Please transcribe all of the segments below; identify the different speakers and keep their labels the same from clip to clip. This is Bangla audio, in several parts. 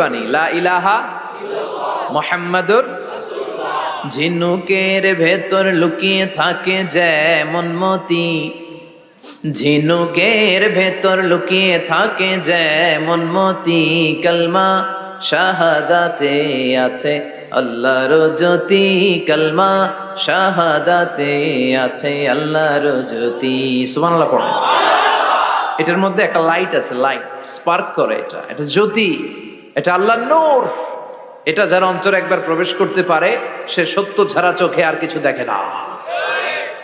Speaker 1: বাণী। লা ইলাহা মোহাম্মদুর ঝিনুকের ভেতর লুকিয়ে থাকে যেমন মতি। ঝিনুকের ভেতর লুকিয়ে থাকে যেমন মতি। কলমা শাহাদাতে আছে আল্লাহর জ্যোতি। কলমা শাহাদাতে আছে আল্লাহর জ্যোতি। সুবহানাল্লাহ এটার মধ্যে একটা লাইট আছে লাইট স্পার্ক করে এটা। এটা জ্যোতি। এটা আল্লাহ নূর। এটা যারা অন্তরে একবার প্রবেশ করতে পারে, সে সত্য ছাড়া চোখে আর কিছু দেখে না।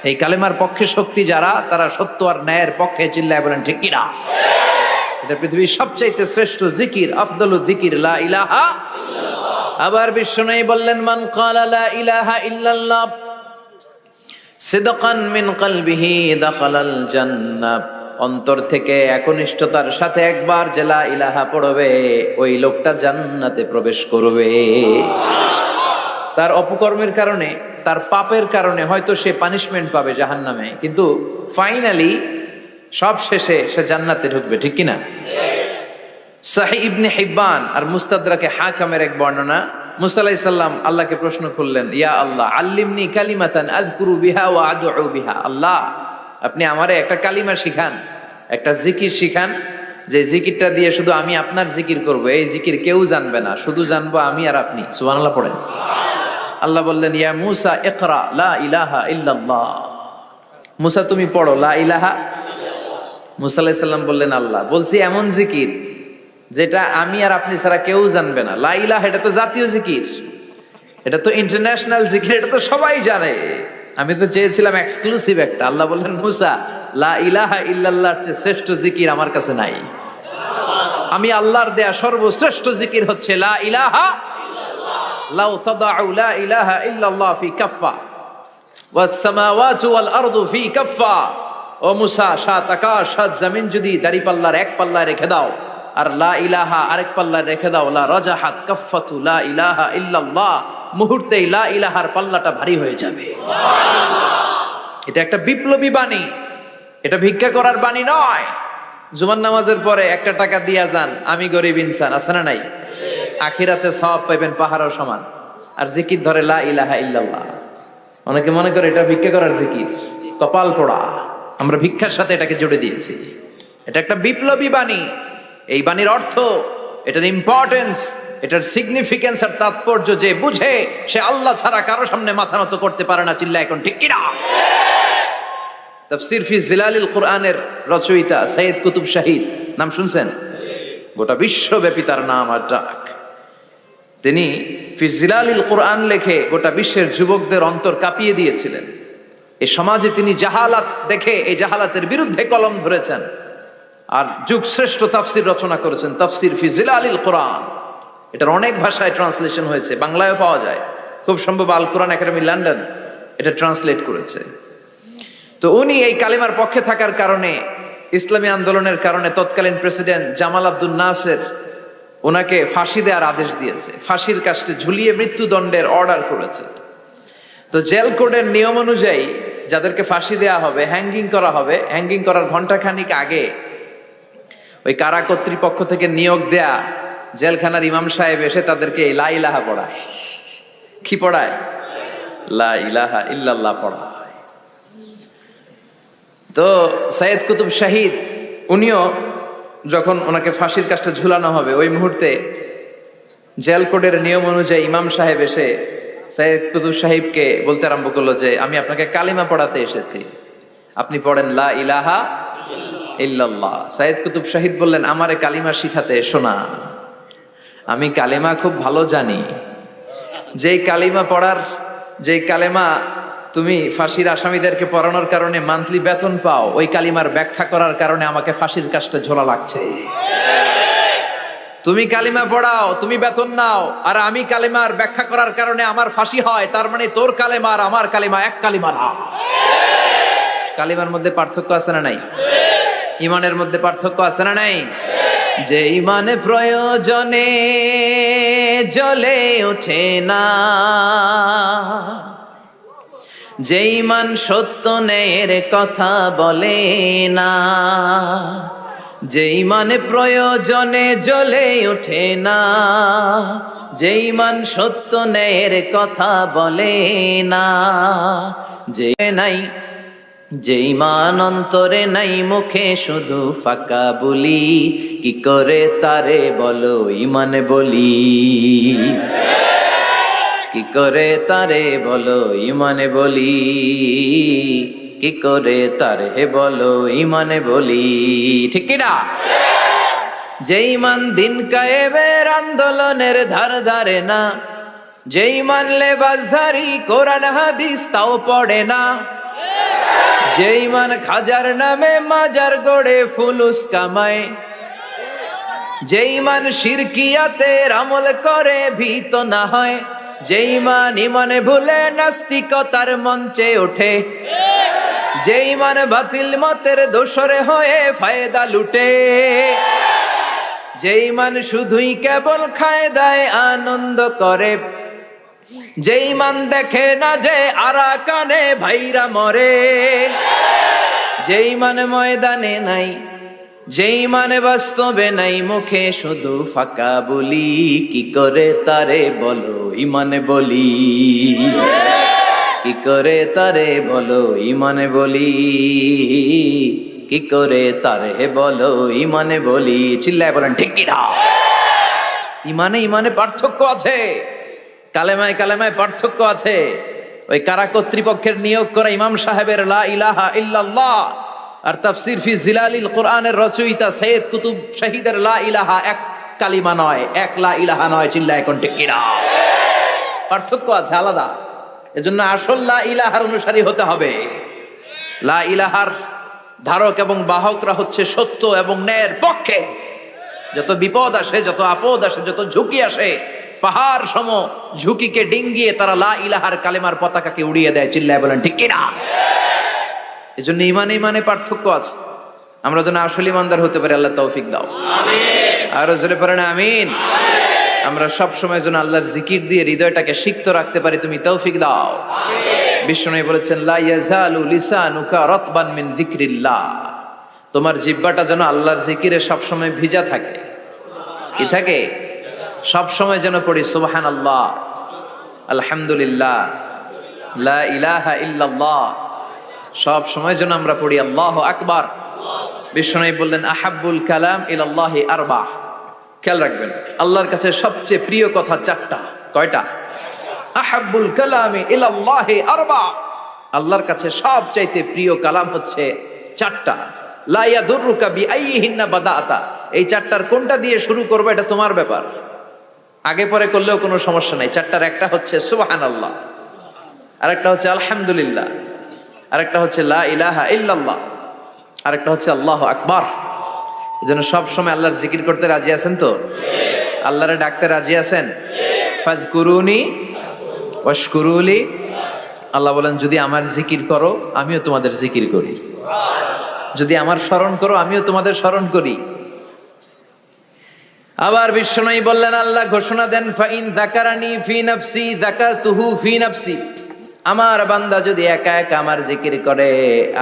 Speaker 1: এই কালেমার পক্ষে শক্তি যারা, তারা সত্য আর ন্যায়ের পক্ষে চিল্লায় বলেন, ঠিক কিনা? এটা পৃথিবীর সবচাইতে শ্রেষ্ঠ জিকির, আফদল জিকির, লা ইলাহা আবার বিষ্ণু বললেন, মান ক্বালা লা ইলাহা ইল্লাল্লাহ, সিদকান মিন কলবিহি দাখালাল জান্নাহ। অন্তর থেকে একনিষ্ঠতার সাথে একবার জেলা ইলাহা পড়বে, ওই লোকটা জান্নাতে প্রবেশ করবে। তার অপকর্মের কারণে, তার পাপের কারণে হয়তো সে পানিশমেন্ট পাবে জাহান্নামে, কিন্তু ফাইনালি সব শেষে সে জান্নাতে ঢুকবে, ঠিক কিনা? সাহি ইবনে হিব্বান আর মুস্তাদরাকে হাকামের এক বর্ণনা, মুসা আলাইহিস আল্লাহকে প্রশ্ন করলেন, ইয়া আল্লাহ, আল্লিমনি কালিমাতান আযকুরু বিহা ও আদউ বিহা। আল্লাহ, আপনি আমারে একটা কালিমা শিখান। একটা জিকির শিখান, যে জিকিরটা দিয়ে শুধু আমি আপনার জিকির করব, এই জিকির কেউ জানবে না, শুধু জানব আমি আর আপনি। সুবহানাল্লাহ পড়েন। আল্লাহ বললেন, ইয়া মুসা, ইকরা, লা ইলাহা ইল্লাল্লাহ। মুসা, তুমি পড়ো, লা ইলাহা মুসা আলাইহিস বললেন, আল্লাহ, বলছি এমন জিকির, যেটা আমি আর আপনি ছাড়া কেউ জানবে না। লা ইলাহা, এটা তো জাতীয় জিকির। এটা তো ইন্টারন্যাশনাল জিকির, এটা তো সবাই জানে। আমি তো চেয়েছিলাম এক্সক্লুসিভ একটা। আল্লাহ বললেন, মুসা, লা ইলাহা ইল্লাল্লাহর চেয়ে শ্রেষ্ঠ জিকির আমার কাছে নাই। আমি আল্লাহর দেয়া সর্বশ্রেষ্ঠ জিকির হচ্ছে, লা ইলাহা লাউ তাদাউ লা ইলাহা ইল্লাল্লাহ ফি কাফফা। ওয়াস সামাওয়াতু ওয়াল আরদু ফি কাফফা। ও মুসা, সাত আকাশ, সাত জমিন যদি দাড়ি পাল্লার এক পাল্লায় রেখে দাও। আর লা ইলাহা আরেক পাল্লা রেখে দাও, লা রাজাহাত কাফফাতু লা ইলাহা ইল্লাল্লাহ। মুহূর্তেই লা ইলাহার পাল্লাটা ভারী হয়ে যাবে। এটা একটা বিপ্লবী বাণী। এটা ভিক্ষা করার বাণী নয়। জুমান নামাজের পরে একটা টাকা দিয়া যান, আমি গরিব ইনসান, আছে না নাই? আখিরাতে সব পাইবেন পাহাড়ও সমান। আর জিকির ধরে লা ইলাহা ইল্লাল্লাহ। অনেকে মনে করে এটা ভিক্ষা করার জিকির, কপাল পোড়া। আমরা ভিক্ষার সাথে এটাকে জুড়ে দিয়েছি। এটা একটা বিপ্লবী বাণী। এই বাণীর অর্থ, এটার ইম্পর্টেন্স এটার সিগনিফিকেন্স আর তাৎপর্য যে বুঝে, সে আল্লাহ ছাড়া কারও সামনে মাথা নত করতে পারে না চিল্লা এখন ঠিক কিনা? তাফসির ফি জিলালিল কোরআনের রচয়িতা সৈয়দ কুতুব শাহিদ। নাম শুনছেন? গোটা বিশ্বব্যাপী তার নাম আর ডাক। তিনি ফি জিলালিল কোরআন লেখে গোটা বিশ্বের যুবকদের অন্তর কাঁপিয়ে দিয়েছিলেন। এই সমাজে তিনি জাহালাত দেখে, এই জাহালাতের বিরুদ্ধে কলম ধরেছেন। আর যুগ শ্রেষ্ঠ তাফসির রচনা করেছেন, তাফসির ফি জিলালিল কোরআন। এটার অনেক ভাষায় ট্রান্সলেশন হয়েছে, বাংলায়ও পাওয়া যায়। খুব সম্ভব আল কোরআন একাডেমি লন্ডন এটা ট্রান্সলেট করেছে। তো উনি এই কালিমার পক্ষে থাকার কারণে, ইসলামী আন্দোলনের কারণে তৎকালীন প্রেসিডেন্ট জামাল আব্দুল নাসের ওনাকে ফাঁসি দেওয়ার আদেশ দিয়েছে, ফাঁসির কাস্টে ঝুলিয়ে মৃত্যুদণ্ডের অর্ডার করেছে। তো জেল কোডের নিয়ম অনুযায়ী যাদেরকে ফাঁসি দেওয়া হবে হ্যাঙ্গিং করা হবে হ্যাঙ্গিং করার ঘন্টাখানিক আগে ওই কারা কর্তৃপক্ষ থেকে নিয়োগ দেয়া জেলখানার ইমাম সাহেব এসে তাদেরকে লা ইলাহা পড়ায়। কি পড়ায়? লা ইলাহা ইল্লাল্লাহ পড়ায়। তো সৈয়দ কুতুব শাহিদ, উনিও যখন ওনাকে ফাঁসির কাজটা ঝুলানো হবে, ওই মুহূর্তে জেল কোডের নিয়ম অনুযায়ী ইমাম সাহেব এসে সৈয়দ কুতুব সাহিবকে বলতে আরম্ভ করল যে, আমি আপনাকে কালিমা পড়াতে এসেছি। আপনি পড়েন লা ইলাহা ইল্লাল্লাহ। সৈয়দ কুতুব শাহিদ বললেন, আমারে কালিমা শিখাতে এসো না। আমি কালিমা খুব ভালো জানি। যেই কালিমা পড়ার, যেই কালেমা তুমি ফাঁসির আসামিদেরকে পড়ানোর কারণে মান্থলি বেতন পাও, ওই কালিমার ব্যাখ্যা করার কারণে আমাকে ফাঁসির কাজটা ঝোলা লাগছে। তুমি কালিমা পড়াও, তুমি বেতন নাও, আর আমি কালিমার ব্যাখ্যা করার কারণে আমার ফাঁসি হয়, তার মানে তোর কালেমা আর আমার কালিমা এক কালিমা না। কালিমার মধ্যে পার্থক্য আছে না নাই? ইমানের মধ্যে পার্থক্য আছে না নাই? যে ইমানে প্রয়োজনে জ্বলে ওঠে না। যে ইমান সত্য ন্যায়ের কথা বলে না। যে ইমানে প্রয়োজনে জ্বলে ওঠে না। যে ইমান সত্য ন্যায়ের কথা বলে না। যে নাই যে ইমান অন্তরে নাই মুখে শুধু ফাঁকা বলি, কি করে তারে বলো ইমানে বলি? কি করে তারে বলো ইমানে বলি? কি করে তারে বলো ইমানে বলি? ঠিক না? যে ইমান দিন কায়েবের আন্দোলনের ধার ধারে না, যে ইমান লেবাসধারী কোরআন হাদিস তাও পড়ে না যে ইমান খাজার নামে মাজার গড়ে ফুলুস কামায়। যে ইমান শিরকিয়াতের আমল করে ভীত না হয়। যে ইমান ভুলে নাস্তিকতার মঞ্চে ওঠে। যে ইমান বাতিল মতের দোষরে হয়ে ফায়দা লুটে। যে ইমান শুধুই কেবল খায় দেয় আনন্দ করে। যে ইমান দেখে না যে আরা কানে ভাইরা মরে। যে ইমান ময়দানে নাই, যেই মানে বাস্তবে নাই, মুখে শুধু ফাঁকা বলি, কি করে তারে বলো ইমানে বলি? কি করে তারে বলো ইমানে বলি? কি করে তারে বলো ইমানে বলি? চিল্লায় বলেন, ঠিক কিনা? ইমানে ইমানে পার্থক্য আছে। কালেমায় কালেমায় পার্থক্য আছে। ওই কারা কর্তৃপক্ষের নিয়োগ করা ইমাম সাহেবের লা ইলাহা ইল্লাল্লাহ আর তাফসির ফি জিলালিল কোরআনের রচয়িতা সৈয়দ কুতুব শহীদের লা ইলাহা এক কালিমা নয়, এক লা ইলাহা নয় চিল্লা এখন কিনা পার্থক্য আছে আলাদা। এজন্য আসল লা ইলাহার অনুসারী হতে হবে। লা ইলাহার ধারক এবং বাহকরা হচ্ছে সত্য এবং ন্যায়ের পক্ষে। যত বিপদ আসে, যত আপদ আসে, যত ঝুঁকি আসে পাহাড় সম ঝুঁকিকে ডিঙ্গিয়ে তারা লা ইলাহার কালেমার পতাকাকে উড়িয়ে দেয় চিল্লায় বলেন ঠিক কিনা এই জন্য ইমানে ইমানে পার্থক্য আছে। আমরা যেন আসলে ইমানদার হতে পারি আল্লাহ তৌফিক দাও। আরও জোরে পারেন আমিন। আমরা সব সময় যেন আল্লাহর জিকির দিয়ে হৃদয়টাকে সিক্ত রাখতে পারি তুমি তৌফিক দাও। বিষ্ণু বলেছেন লা ইয়াজালু লিসানুকা রাতবান মিন যিকরিল্লাহ। তোমার জিব্বাটা যেন আল্লাহর জিকিরে সবসময় ভিজা থাকে। কি থাকে? সব সময় যেন পড়ি সুবহান আল্লাহ আলহামদুলিল্লাহ, লা ইলাহা ইল্লাল্লাহ সব সময় যেন আমরা পড়ি, আল্লাহ আকবার। বিষ্ণু বললেন, আহাব্বুল কালাম ইলাল্লাহ আরবা খেয়াল রাখবেন, আল্লাহর কাছে সবচেয়ে প্রিয় কথা চারটা, কয়টা? আহাব্বুল কালামি ইলাল্লাহ আরবা আল্লাহর কাছে সবচাইতে প্রিয় কালাম হচ্ছে চারটা। লাইয়া লা ইয়াদুররুকা বিআইহিন্না বাদাআতা এই চারটার কোনটা দিয়ে শুরু করবে, এটা তোমার ব্যাপার। আগে পরে করলেও কোনো সমস্যা নাই। চারটার একটা হচ্ছে সুবাহান আল্লাহ আর একটা হচ্ছে আলহামদুলিল্লাহ আর একটা হচ্ছে লা ইলাহা ইল্লাল্লাহ, আরেকটা হচ্ছে আল্লাহ আকবার। এজন্য সব সময় আল্লাহর জিকির করতে রাজি আছেন তো? আল্লাহরে ডাকতে রাজি আছেন? ফাজকুরুনি ওয়াশকুরুলি, আল্লাহ বলেন, যদি আমার জিকির করো, আমিও তোমাদের জিকির করি। যদি আমার স্মরণ করো, আমিও তোমাদের স্মরণ করি। আবার বিশ্বনয়ী বললেন, আল্লাহ ঘোষণা দেন, ফাইন জাকারানি ফি নাফসি জাকারতুহু ফি নাফসি। আমার বান্দা যদি একা একা আমার জিকির করে,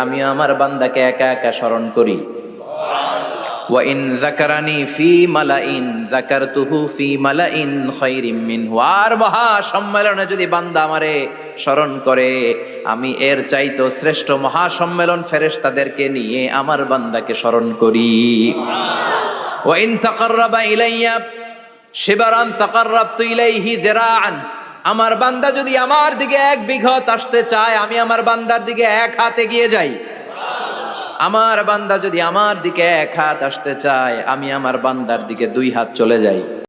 Speaker 1: আমিও আমার বান্দাকে একা একা স্মরণ করি। ওয়াইন জাকারানি ফি মালাইন জাকারতুহু ফি মালাইন খায়রিম মিনহু। আর মহা সম্মেলনে যদি বান্দা আমারে স্মরণ করে, আমি এর চাইতো শ্রেষ্ঠ মহা সম্মেলন ফেরেশতাদেরকে নিয়ে আমার বান্দাকে স্মরণ করি। ওয়াইন তাকাররাবা ইলাইয়া শিবারান তাকাররাবতু ইলাইহি যিরাআন আমার বান্দা যদি আমার দিকে এক বিঘত আসতে চায়, আমি আমার বান্দার দিকে এক হাতে গিয়ে যাই। আমার বান্দা যদি আমার দিকে এক হাত আসতে চায়, আমি আমার বান্দার দিকে দুই হাত চলে যাই।